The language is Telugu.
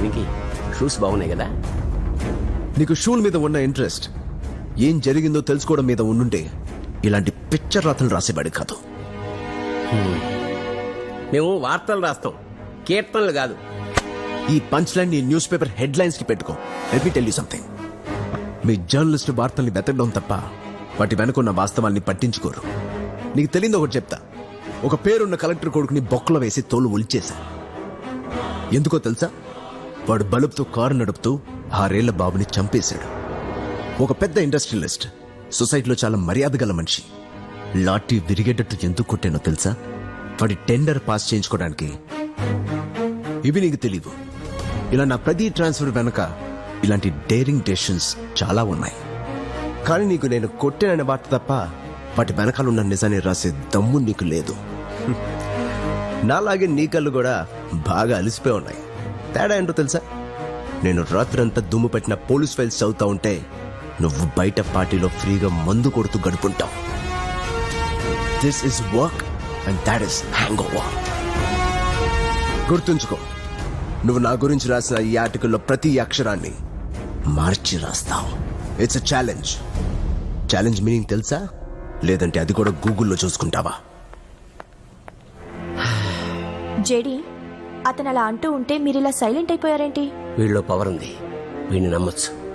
నీకు షూస్ బాగున్నాయి కదా? నీకు షూల్ మీద ఉన్న ఇంట్రెస్ట్ ఏం జరిగిందో తెలుసుకోవడం మీద ఉండుంటే ఇలాంటి పిక్చర్ రాతలు రాసేవాడు కాదు. మేము వార్తలు రాస్తాం కీర్తనలు కాదు. ఈ పంచ్ లైన్ నీ న్యూస్ పేపర్ హెడ్ లైన్స్కి పెట్టుకో. Let me tell you something me journalist వార్తల్ని వెతకడం తప్ప వాటి వెనుకున్న వాస్తవాల్ని పట్టించుకోరు. నీకు తెలియదు ఒకటి చెప్తా. ఒక పేరున్న కలెక్టర్ కొడుకుని బొక్కలో వేసి తోలు ఒలిచేశా. ఎందుకో తెలుసా? వాడు బలుపుతో కారు నడుపుతూ ఆరేళ్ళ బాబుని చంపేశాడు. ఒక పెద్ద ఇండస్ట్రియలిస్ట్ సొసైటీలో చాలా మర్యాద గల మనిషి. లాఠీ విరిగేటట్టు ఎందుకు కొట్టానో తెలుసా? వాడి టెండర్ పాస్ చేయించుకోవడానికి. ఇవి నీకు తెలియవు ఇలా నా ప్రతి ట్రాన్స్ఫర్ వెనక ఇలాంటి డేరింగ్ డెసిషన్స్ చాలా ఉన్నాయి. కానీ నీకు నేను కొట్టాననే వార్త తప్ప వాటి వెనకాల ఉన్న నిజాన్ని రాసే దమ్ము నీకు లేదు. నాలాగే నీ కళ్ళు కూడా బాగా అలిసిపోయి ఉన్నాయి. తేడా ఏంటో తెలుసా? నేను రాత్రంతా దుమ్ము పెట్టిన పోలీస్ ఫైల్స్ చదువుతా ఉంటే నువ్వు బయట పార్టీలో ఫ్రీగా మందు కొడుతూ గడుపుంటావు. This is work and that is hangover గుర్తుంచుకో నువ్వు నా గురించి రాసిన ఈ ఆర్టికల్లో ప్రతి అక్షరాన్ని మార్చి రాస్తావు. It's a challenge challenge meaning తెలుసా? లేదంటే అది కూడా గూగుల్లో చూసుకుంటావా? జేడీ అతను అలా అంటూ ఉంటే మీరు ఇలా సైలెంట్ అయిపోయారేంటి? వీళ్ళలో పవర్ ఉంది. వీడిని నమ్మొచ్చు.